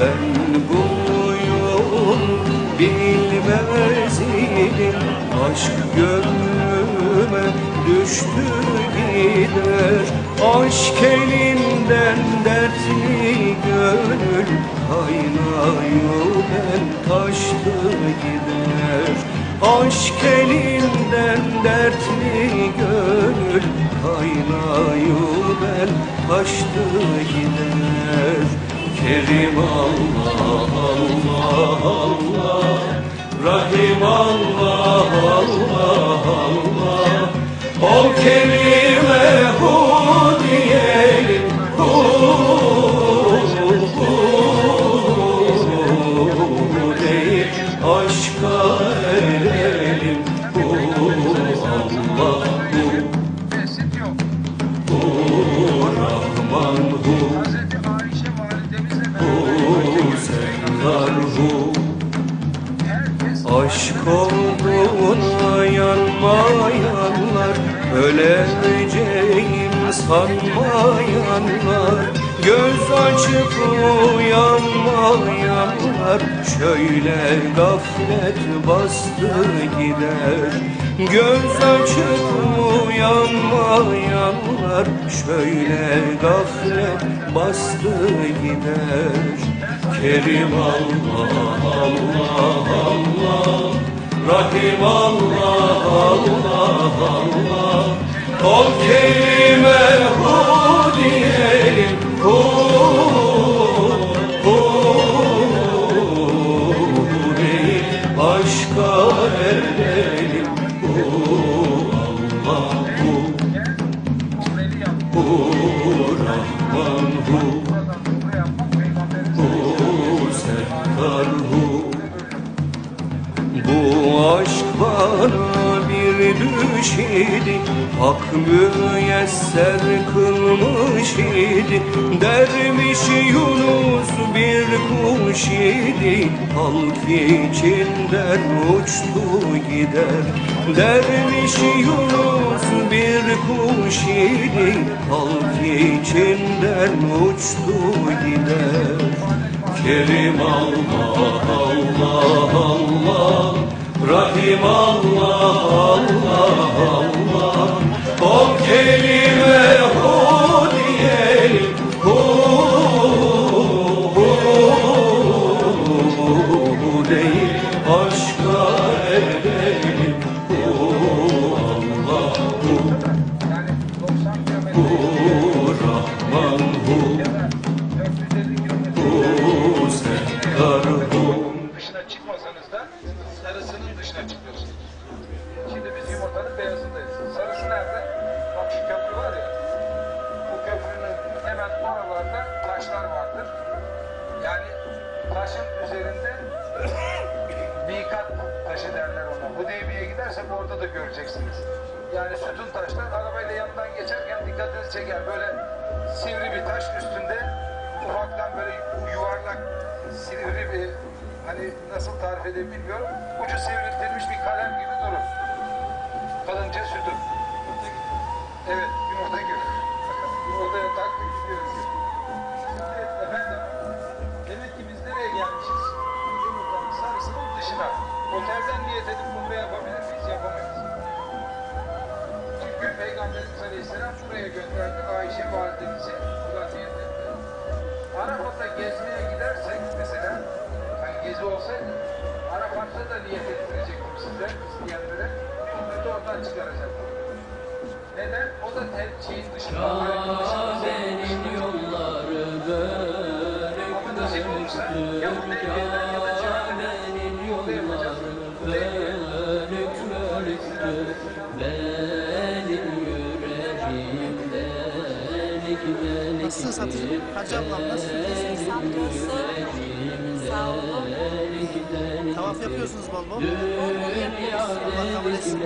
Ben buyum bilmez idim Aşk gönlüme düştü gider. Aşk elinden dertli gönül Kaynıyor ben taştı gider. Aşk elinden dertli gönül Kaynıyor ben taştı gider Kerim Allah Allah Allah Rahim Allah Allah Allah. O Kerim'e hu diyelim hu Şöyle gaflet bastı gider. Göz açıp uyanmayanlar Şöyle gaflet bastı gider. Kerim Allah Allah Allah. Rahim Allah Allah Allah. O kelime hu diyelim hu müyesser kılmış idi Derviş Yunus bir kuş idi. Halk içinden uçtu gider Derviş Yunus bir kuş idi. Halk içinden uçtu gider. Kerim Allah Allah Allah Rahim Allah dışına çıkıyorsunuz. Şimdi biz yumurtanın beyazındayız. Sarısı nerede? Bak şu köprü var ya. Bu köprünün hemen oralarda taşlar vardır. Yani taşın üzerinde mikat taşı derler ona. Hudeybiye'ye gidersek orada da göreceksiniz. Yani sütun taşlar arabayla yanından geçerken dikkatinizi çeker. Böyle sivri bir taş üstünde hani nasıl tarif edeyim bilmiyorum. Ucu sivriltilmiş bir kalem gibi durur. Kalınca sütun. Evet, yumurta gibi. Yumurtaya taktık gidiyoruz. Şimdi efendim, demek ki biz nereye gelmişiz? Yumurtanın sarısının dışına. Otelden niyet edip umre yapabilir miyiz? Yapamayız. Çünkü Peygamberimiz Aleyhisselam buraya gönderdi. Ayşe validemizi. Arafat'a gezmeye gidersek mesela, gezi olsaydı, Arafat'ta da niyet ettirecektim size, isteyenlere. Ümmeti oradan çıkaracaktım. Neden? O da tel şeyin dışında. Kabe'nin yolları bölük Ama nasip olursa ya bu devletten ya da Kabe'nin yolları bölük bölüktür Benim yüreğim delik delik Nasılsın Satıcı? Hacı ablam nasılsın? Sen nasılsın? Sağ olun. Tavaf yapıyorsunuz bol bol. Allah kabul etsin.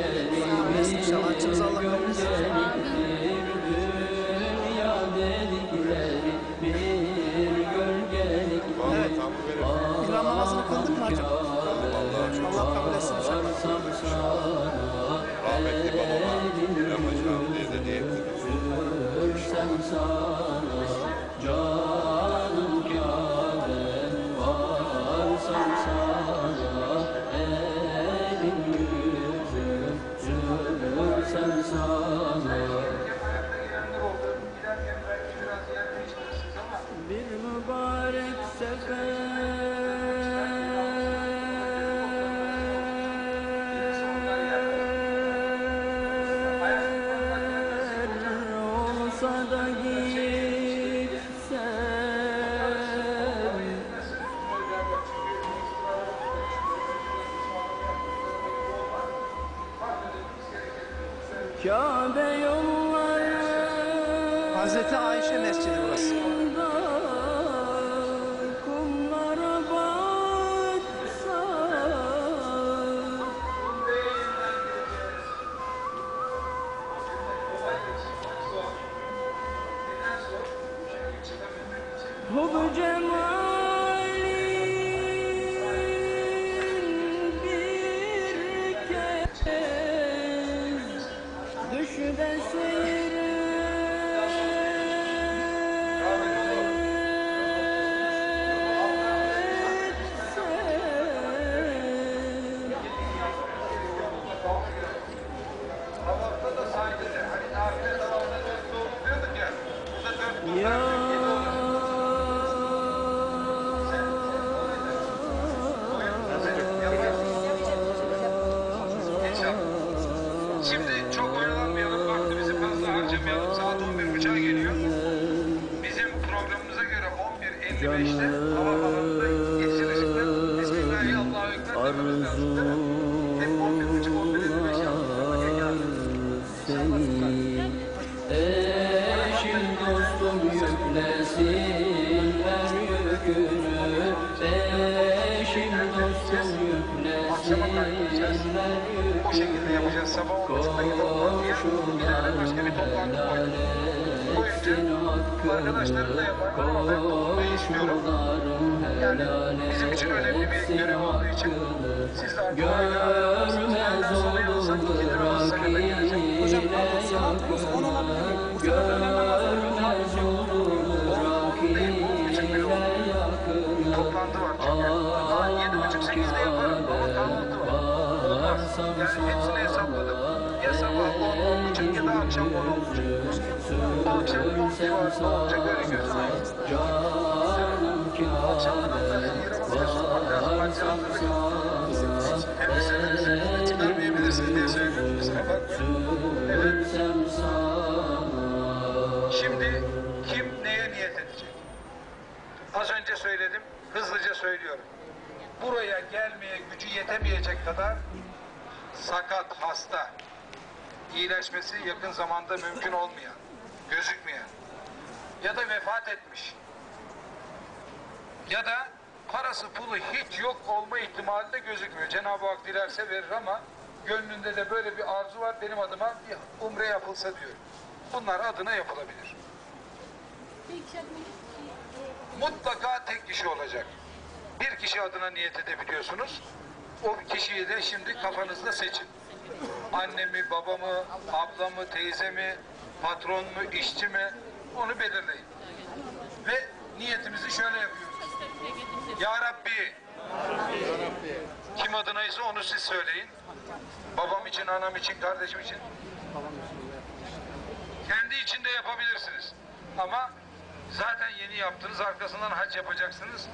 delikleri İnşallah açınızı Allah kabul etsin. Evet. İlhan namazını kıldın mı hacım? Allah kabul etsin inşallah. Rahmetli babama yapacağım diye de niyet Sen sana canım Kabe yolları Hazreti Ayşe Mescidi burası. 但岁 yüklesinler yükünü Eşim dostum yüklesinler O şekilde yapacağız. Sabah 10.30'da gidelim. Diğer bir başka bir toplantı koyduk. Koyunca arkadaşlarım da Yani hepsini hesapladım. Ya sabah on, on buçuk ya da akşam on, on buçuk. Akşam on civarında olacak öyle gözüküyor. Akşamdan da yaramaz Hem de sesini çıkarmayabilirsiniz diye söylüyorum. Kusura bakmayın. Evet. Şimdi kim neye niyet edecek? Az önce söyledim, hızlıca söylüyorum. Buraya gelmeye gücü yetemeyecek kadar sakat, hasta, iyileşmesi yakın zamanda mümkün olmayan, gözükmeyen ya da vefat etmiş ya da parası pulu hiç yok olma ihtimali de gözükmüyor. Cenab-ı Hak dilerse verir ama gönlünde de böyle bir arzu var benim adıma bir umre yapılsa diyor. Bunlar adına yapılabilir. Mutlaka tek kişi olacak. Bir kişi adına niyet edebiliyorsunuz. O kişiyi de şimdi kafanızda seçin. Annemi, babamı, ablamı, teyzemi, patron mu, işçi mi onu belirleyin. Ve niyetimizi şöyle yapıyoruz. Ya Rabbi, kim adınaysa onu siz söyleyin. Babam için, anam için, kardeşim için. Kendi içinde yapabilirsiniz. Ama zaten yeni yaptınız, arkasından hac yapacaksınız.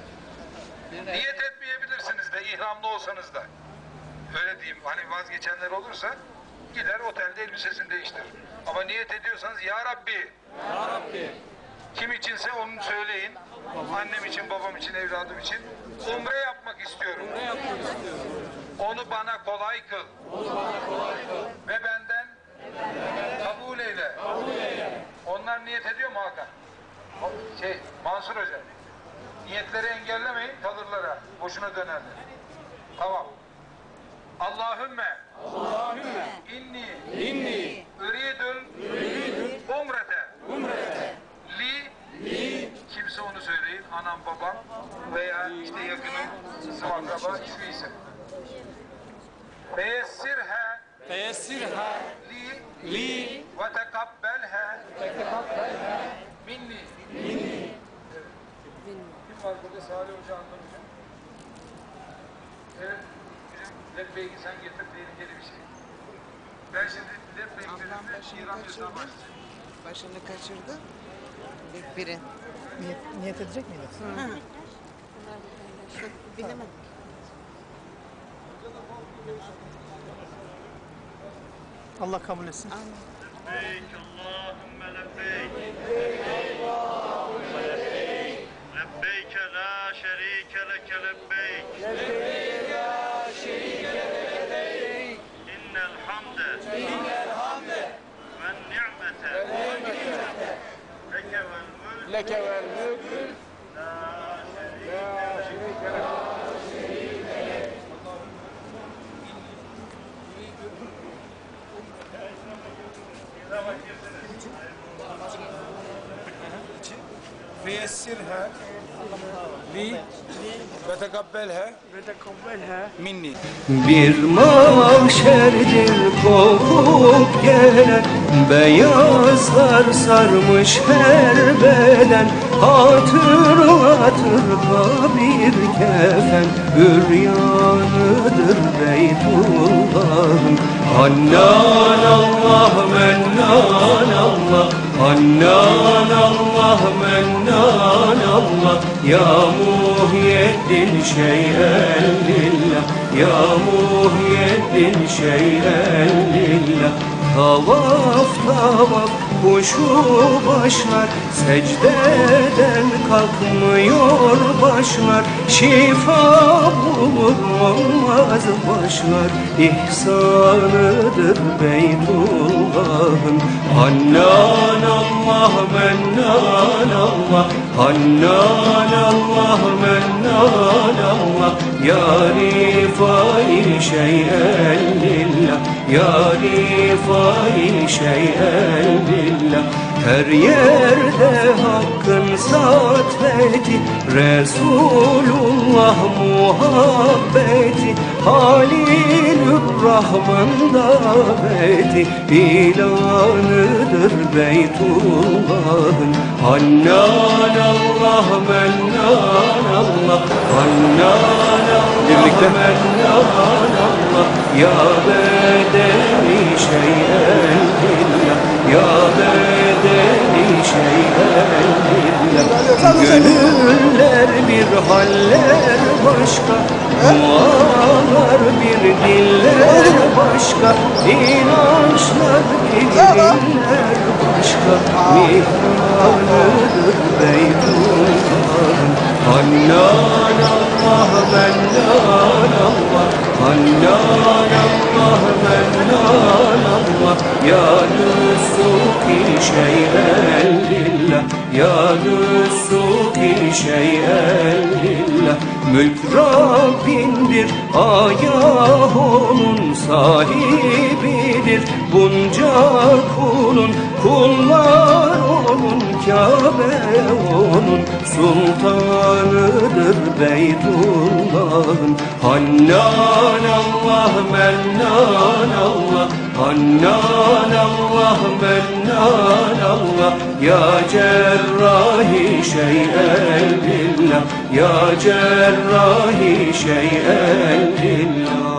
Niyet etmeyebilirsiniz de, ihramlı olsanız da. Öyle diyeyim, hani vazgeçenler olursa gider otelde elbisesini değiştirir. Ama niyet ediyorsanız Ya Rabbi, kim içinse onu söyleyin. Annem için, babam için, evladım için. Umre yapmak istiyorum. Onu bana kolay kıl. Ve benden kabul eyle. Onlar niyet ediyor mu Hakan? Şey, Mansur Hoca. Niyetleri engellemeyin tadırlara. Boşuna dönerler. Tamam. Allahümme. Allahümme. İnni. İnni. Üridül üridül umrete. Umrete. Li. Li. Kimse onu söyleyin anam babam veya işte yakınım akraba ismiyse feyessirhe feyessirhe li. Li. Ve tekabbelhe. Tekabbelhe. Minni var burada Salih Hoca anlatacak. Evet, bizim led sen getir tehlikeli bir şey. Ben şimdi led belgelerini İran cezasına başlayacağım. Başını kaçırdı. İlk biri. Niyet, niyet edecek miydi? Hı. Hı. Bilemedim. Allah kabul etsin. Amin. Lebbeyk, Allahümme. şerike lebbeyk. Lebbeyk ya şerike lebbeyk. İnnel hamde. İnnel hamde. Ve ni'mete. Ve ni'mete. Leke vel mülk. Leke vel mülk. La şerike lebbeyk. feyessirha li ve tekabbelha ve tekabbelha minni. Bir mahşerdir kopup gelen Beyazlar sarmış her beden. Hatır hatır bir kefen Üryanıdır Beytullah'ın. Hannan Allah, Mennan Allah Hannan Allah, mennan Allah. Ya Muhyiddin şeyen lillah Ya Muhyiddin şeyen lillah Tavaf tavaf kuşu başlar Secdeden kalkmıyor başlar. Şifa bulur başlar. İhsanıdır Beytullah'ın. Hannan Allah mennan Allah. Hannan Allah mennan Allah Ya rifai şeyen lillah Ya rifai şeyen lillah Her yerde hakkın satveti Resulullah muhabbeti Halilur Rahman daveti ilanıdır Beytullah'ın. Hannan Allah mennan Allah Hannan Allah mennan Allah. Ya bedeni şeyen billah Ya bedeni Gönüller bir haller başka Dualar bir diller başka İnançlar bir diller başka. Mihranıdır Beytullah'ın Hannan Allah mennan Allah Hannan Allah mennan Ya nüsuki şeyen lillah Ya nüsuki şeyen lillah Mülk Rabbindir Ayah onun sahibidir. Bunca kulun kullar onun Kabe onun sultanıdır Beytullah'ın Hannan Allah mennan Allah Hannan Allah mennan Allah Ya cerrahi şeyen billah Ya cerrahi şeyen billah